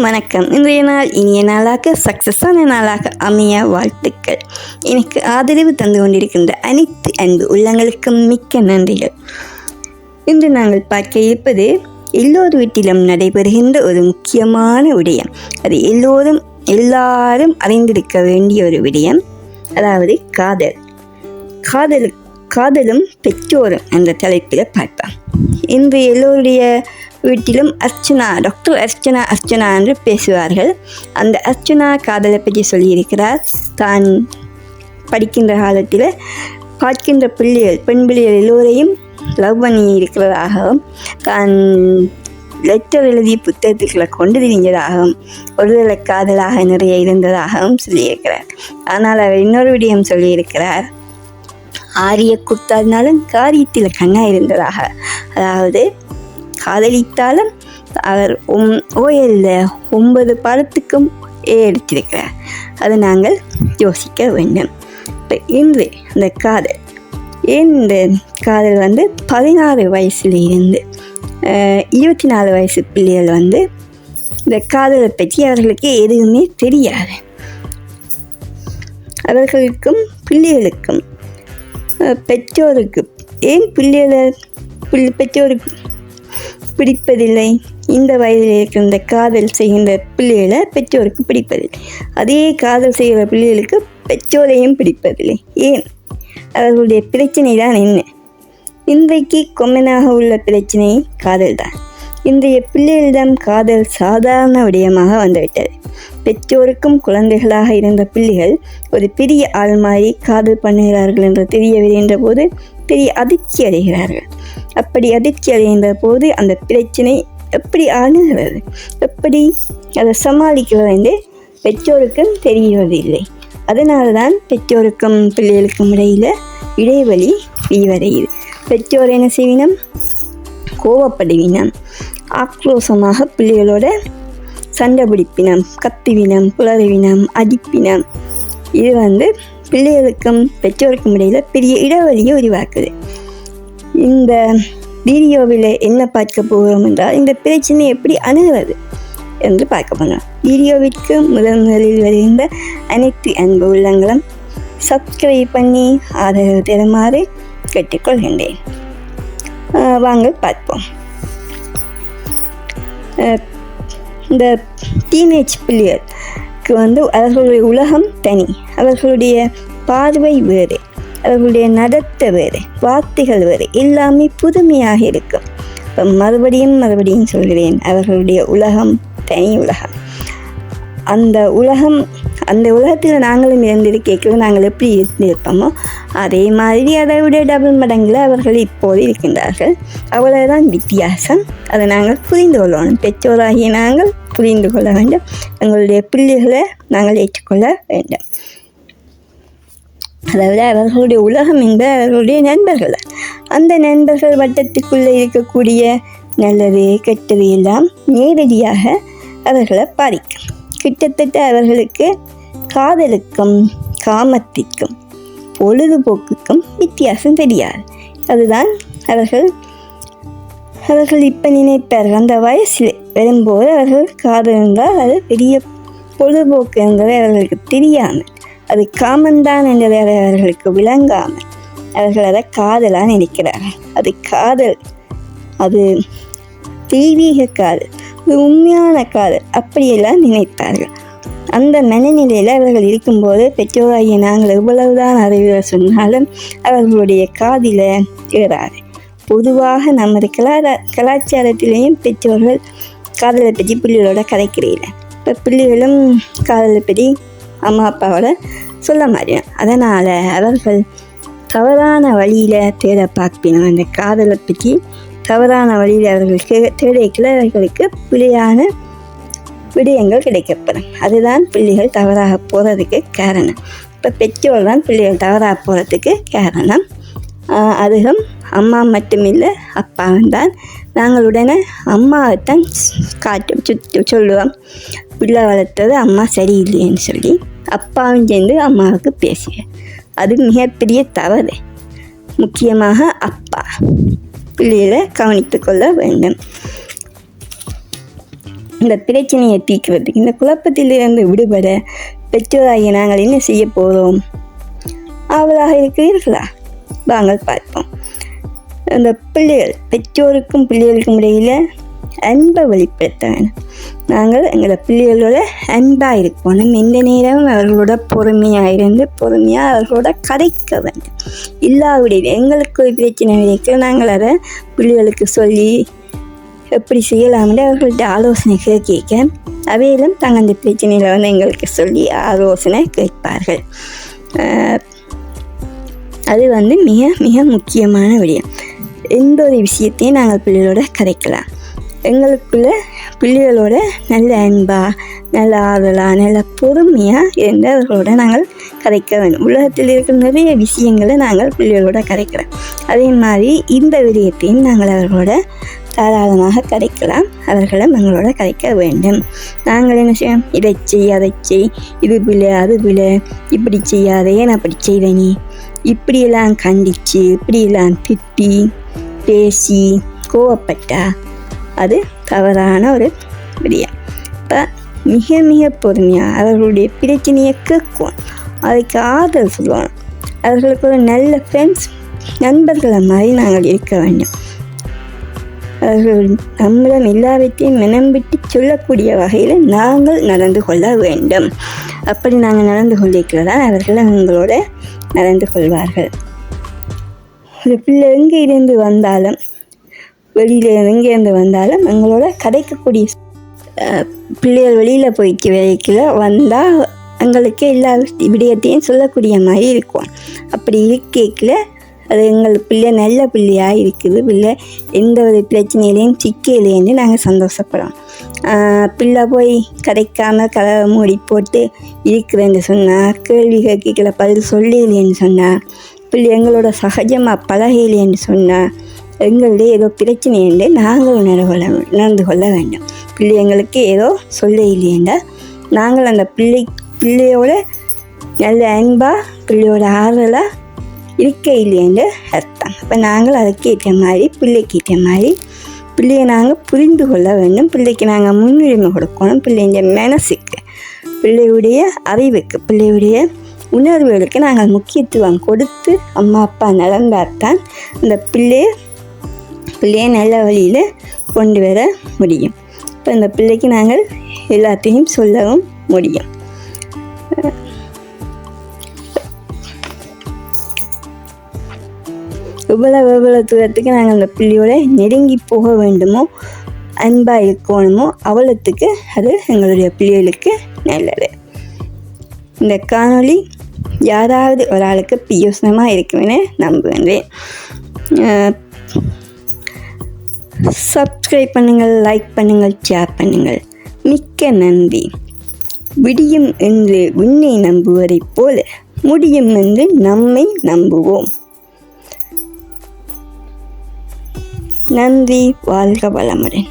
வணக்கம். இன்றைய நாள் இனிய நாளாக சக்ஸஸான நாளாக அமைய வாழ்த்துக்கள். எனக்கு ஆதரவு தந்து கொண்டிருக்கின்ற அனைத்து அன்பு உள்ளங்களுக்கும் மிக்க நன்றிகள். இன்று நாங்கள் பார்க்க இருப்பது எல்லோர் வீட்டிலும் நடைபெறுகின்ற ஒரு முக்கியமான விடயம். அது எல்லோரும் எல்லாரும் அறிந்திருக்க வேண்டிய ஒரு விடயம். அதாவது காதல். காதல் காதலும் பெற்றோரும் என்ற தலைப்பில் பார்ப்போம். இன்று எல்லோருடைய வீட்டிலும் அர்ச்சனா டாக்டர் அர்ச்சனா அர்ச்சனா என்று பேசுவார்கள். அந்த அர்ச்சனா காதலை பற்றி சொல்லியிருக்கிறார். தான் படிக்கின்ற காலத்தில் பார்க்கின்ற பிள்ளைகள் பெண் பிள்ளைகள் எல்லோரையும் லவ் பண்ணி இருக்கிறதாகவும் தான் லெட்டர் எழுதிய புத்தகத்துக்களை கொண்டு திரிஞ்சதாகவும் ஒருதலை காதலாக நிறைய இருந்ததாகவும் சொல்லியிருக்கிறார். ஆனால் அவர் இன்னொரு விடயம் சொல்லியிருக்கிறார். ஆரிய குத்தாதினாலும் காரியத்தில் கண்ணா இருந்ததாக. அதாவது காதலித்தாலும் அவர் ஒம் ஓயல்ல ஒன்பது பாடத்துக்கும் ஏ எடுத்திருக்கிறார் அதை நாங்கள் யோசிக்க வேண்டும். இப்போ இன்று அந்த காதல் ஏன் இந்த காதல் வந்து பதினாறு வயசுல இருந்து இருபத்தி நாலு வயசு பிள்ளைகள் வந்து இந்த காதலை பற்றி அவர்களுக்கு எதுவுமே தெரியாது. அவர்களுக்கும் பிள்ளைகளுக்கும் பெற்றோருக்கு ஏன் பிள்ளைகளை பிள்ளை பெற்றோருக்கு பிடிப்பதில்லை. இந்த வயதில் இருக்கின்ற இந்த காதல் செய்கின்ற பிள்ளைகளை பெற்றோருக்கு பிடிப்பதில்லை. அதே காதல் செய்கிற பிள்ளைகளுக்கு பெற்றோரையும் பிடிப்பதில்லை. ஏன்? அவர்களுடைய பிரச்சனை தான் என்ன? இன்றைக்கு கொம்மனாக உள்ள பிரச்சனை காதல் தான் இன்றைய பிள்ளைகளிடம் காதல் சாதாரண விடயமாக வந்துவிட்டது. பெற்றோருக்கும் குழந்தைகளாக இருந்த பிள்ளைகள் ஒரு பெரிய ஆள் மாதிரி காதல் பண்ணுகிறார்கள் என்று தெரிய என்ற போது பெரிய அதிர்ச்சி அடைகிறார்கள். அப்படி அதிர்ச்சி அடைந்த போது அந்த பிரச்சனை எப்படி அணுகிறது எப்படி அதை சமாளிக்கிறது என்று பெற்றோருக்கும் தெரிவதில்லை அதனால தான் பெற்றோருக்கும் பிள்ளைகளுக்கும் இடையில் இடைவெளி விரிவடையுது பெற்றோர் என்ன செய்வினம்? கோவப்படுவினம். ஆக்ரோஷமாக பிள்ளைகளோட சண்டை பிடிப்பினம் கத்துவினம் புலருவினம் அடிப்பினம். இது வந்து பிள்ளைகளுக்கும் பெற்றோருக்கும் இடையில் பெரிய இடைவெளியை உருவாக்குது. இந்த வீடியோவில் என்ன பார்க்க போகிறோம் என்றால் இந்த பிரச்சனை எப்படி அணுகிறது என்று பார்க்க போகிறோம். வீடியோவிற்கு முதல் முதலில் வருகின்ற அனைத்து அன்பு உள்ளங்களும் சப்ஸ்கிரைப் பண்ணி ஆதரவு தருமாறு கேட்டுக்கொள்கின்றேன். வாங்க பார்ப்போம். இந்த டீனேஜ் பிள்ளைகளுக்கு வந்து அவர்களுடைய உலகம் தனி. அவர்களுடைய பார்வை வேறு. அவர்களுடைய நடத்தை வேறு வார்த்தைகள் வேறு எல்லாமே புதுமையாக இருக்கும். இப்போ மறுபடியும் மறுபடியும் சொல்கிறேன் அவர்களுடைய உலகம் தனி உலகம். அந்த உலகம் அந்த உலகத்தில் நாங்களும் இருந்திருக்க நாங்கள் எப்படி இருந்திருப்போமோ அதே மாதிரி அதை விட டபுள் மடங்கில் அவர்கள் இப்போது இருக்கின்றார்கள். அவ்வளவுதான் வித்தியாசம். அதை நாங்கள் புரிந்து கொள்ளணும். பெற்றோராகிய நாங்கள் புரிந்து கொள்ள வேண்டும். எங்களுடைய பிள்ளைகளை நாங்கள் ஏற்றுக்கொள்ள வேண்டும். அதாவது அவர்களுடைய உலகம் என்பது அவர்களுடைய நண்பர்கள். அந்த நண்பர்கள் வட்டத்துக்குள்ளே இருக்கக்கூடிய நல்லது கெட்டது எல்லாம் நேரடியாக அவர்களை பாதிக்கும். கிட்டத்தட்ட அவர்களுக்கு காதலுக்கும் காமத்திற்கும் பொழுதுபோக்குக்கும் வித்தியாசம் தெரியாது. அதுதான் அவர்கள் அவர்கள் இப்போ நினைப்பார்கள் அந்த வயசில் வரும்போது அவர்கள் காதல் என்றால் அது பெரிய பொழுதுபோக்கு என்பது அவர்களுக்கு தெரியாமல் அது காமந்தான் என்பது அவர்களுக்கு விளங்காமல் அவர்கள் அதை காதலாக நினைக்கிறார்கள். அது காதல். அது தெய்வீக காதல். ஒரு உண்மையான காதல். அப்படியெல்லாம் நினைத்தார்கள். அந்த மனநிலையில் அவர்கள் இருக்கும்போது பெற்றோராகிய நாங்கள் எவ்வளவுதான் அறிவுரை சொன்னாலும் அவர்களுடைய காதில் ஏறாது. பொதுவாக நமது கலாச்சார கலாச்சாரத்திலேயும் பெற்றோர்கள் காதலை பற்றி பிள்ளைகளோட கதைக்கிறீர்கள். இப்போ பிள்ளைகளும் காதலை பற்றி அம்மா அப்பாவோட சொல்ல மாட்டேன் அதனால் அவர்கள் தவறான வழியில் தேட பார்ப்பினோம் அந்த காதலை பற்றி தவறான வழியில் அவர்கள் தேட அவர்களுக்கு பிழையான விடயங்கள் கிடைக்கப்படும். அதுதான் பிள்ளைகள் தவறாக போகிறதுக்கு காரணம். இப்போ பெற்றோர் தான் பிள்ளைகள் தவறாக போகிறதுக்கு காரணம். ஆஹ் அதுவும் அம்மா மட்டுமில்லை அப்பாவும் தான். நாங்கள் உடனே அம்மாவை தான் காட்டு சுற்று சொல்லுவோம். பிள்ளை வளர்த்தது அம்மா சரியில்லைன்னு சொல்லி அப்பாவும் சேர்ந்து அம்மாவுக்கு பேசுவேன் அது மிகப்பெரிய தவறு. முக்கியமாக அப்பா. பிள்ளைகளை கவனித்து கொள்ள வேண்டும். இந்த பிரச்சனையை தீர்க்கிறதுக்கு இந்த குழப்பத்திலிருந்து விடுபட பெற்றோராகிய நாங்கள் என்ன செய்ய போகிறோம் அவளாக இருக்கிறீர்களா? வாங்கள் பார்ப்போம். அந்த பிள்ளைகள் பெற்றோருக்கும் பிள்ளைகளுக்கும் இடையில் அன்பை வெளிப்படுத்த வேணும் நாங்கள் எங்களை பிள்ளைகளோட அன்பாக இருக்கணும். எந்த நேரமும் அவர்களோட பொறுமையாக இருந்து பொறுமையாக அவர்களோட கதைக்க வேண்டும். இல்லாவிடையில் எங்களுக்கு ஒரு பிரச்சனை வைக்க நாங்கள் அதை பிள்ளைகளுக்கு சொல்லி எப்படி செய்யலாம்னு அவர்கள்ட்ட ஆலோசனை கேட்க அவையிலும் தங்கள் அந்த பிரச்சனையில் வந்து எங்களுக்கு சொல்லி ஆலோசனை கேட்பார்கள். அது வந்து மிக மிக முக்கியமான விடயம். எந்த ஒரு விஷயத்தையும் நாங்கள் பிள்ளைகளோட கதைக்கலாம் எங்களுக்குள்ள பிள்ளைகளோட நல்ல அன்பா நல்ல ஆதலாக நல்ல பொறுமையாக இருந்தவர்களோட நாங்கள் கதைக்க வேண்டும். உலகத்தில் இருக்கிற நிறைய விஷயங்களை நாங்கள் பிள்ளைகளோட கதைக்கிறோம் அதே மாதிரி இந்த விடயத்தையும் நாங்கள் அவர்களோட தாராளமாக கதைக்கலாம் அவர்களும் எங்களோட கதைக்க வேண்டும். நாங்கள் என்ன செய்வோம் இதை செய் அதை செய். இது பிள்ளை அது பிள்ளை இப்படி செய்யாதே நான் அப்படி செய்த நீ இப்படியெல்லாம் கண்டித்து இப்படியெல்லாம் திட்டி பேசி கோவப்பட்டா அது தவறான ஒரு விடயம் இப்போ மிக மிக பொறுமையாக அவர்களுடைய பிரச்சனையை கேட்கும் அதுக்கு ஆதரவு சொல்லணும் அவர்களுக்கு ஒரு நல்ல ஃப்ரெண்ட்ஸ் நண்பர்களை மாதிரி நாங்கள் இருக்க வேண்டும் அவர்கள் நம்மிடம் எல்லாவற்றையும் மனம்பிட்டு சொல்லக்கூடிய வகையில் நாங்கள் நடந்து கொள்ள வேண்டும் அப்படி நாங்கள் நடந்து கொண்டிருக்கிறதால் அவர்கள் எங்களோட நடந்து கொள்வார்கள் அந்த பிள்ளை எங்கே இருந்து வந்தாலும் வெளியில் எங்கேருந்து வந்தாலும் எங்களோட கிடைக்கக்கூடிய பிள்ளைகள் வெளியில் போய்க்கு வேலைக்கில் வந்தால் எங்களுக்கு எல்லா விடயத்தையும் சொல்லக்கூடிய மாதிரி இருக்கும். அப்படி இருக்கையில் அது எங்கள் பிள்ளை நல்ல பிள்ளையாக இருக்குது. பிள்ளை எந்த ஒரு பிரச்சனையிலையும் சிக்கலையேன்னு நாங்கள் சந்தோஷப்படுறோம். பிள்ளை போய் கிடைக்காம கலவை மூடி போட்டு இருக்கிறேன்னு சொன்னால் கேள்வி கேட்கல பதில் சொல்லலைன்னு சொன்னால் பிள்ளை எங்களோட சகஜமாக பழகையிலேன்னு சொன்னால் எங்களுடைய ஏதோ பிரச்சனை என்று நாங்கள் உணர கொள்ள உணர்ந்து கொள்ள வேண்டும். பிள்ளை எங்களுக்கு ஏதோ சொல்ல இல்லையென்றால் நாங்கள் அந்த பிள்ளை பிள்ளையோட நல்ல அன்பாக பிள்ளையோட ஆறுதலாக இருக்க இல்லையென்று அர்த்தம். அப்போ நாங்கள் அதுக்கேற்ற மாதிரி பிள்ளைக்கு ஏற்ற மாதிரி பிள்ளையை நாங்கள் புரிந்து கொள்ள வேண்டும். பிள்ளைக்கு நாங்கள் முன்னுரிமை கொடுக்கணும். பிள்ளைங்க மனசுக்கு பிள்ளையுடைய அறிவுக்கு பிள்ளையுடைய உணர்வுகளுக்கு நாங்கள் முக்கியத்துவம் கொடுத்து அம்மா அப்பா நடந்தால்தான் அந்த பிள்ளையை பிள்ளையை நல்ல வழியில் கொண்டு வர முடியும். இப்போ இந்த பிள்ளைக்கு நாங்கள் எல்லாத்தையும் சொல்லவும் முடியும். எவ்வளவு எவ்வளோ தூரத்துக்கு நாங்கள் அந்த பிள்ளையோட நெருங்கி போக வேண்டுமோ அன்பாக இருக்கணுமோ அவ்வளோத்துக்கு அது எங்களுடைய பிள்ளைகளுக்கு நல்லது. இந்த காணொளி யாராவது ஒரு ஆளுக்கு பியூசனமாக இருக்குன்னு நம்புகிறேன். சப்ஸ்கிரைப் பண்ணுங்கள் லைக் பண்ணுங்கள் ஷேர் பண்ணுங்கள். மிக்க நன்றி. விடியும் என்று உன்னை நம்புவதைப் போல முடியும் என்று நம்மை நம்புவோம். நன்றி வாழ்க வளமுடன்.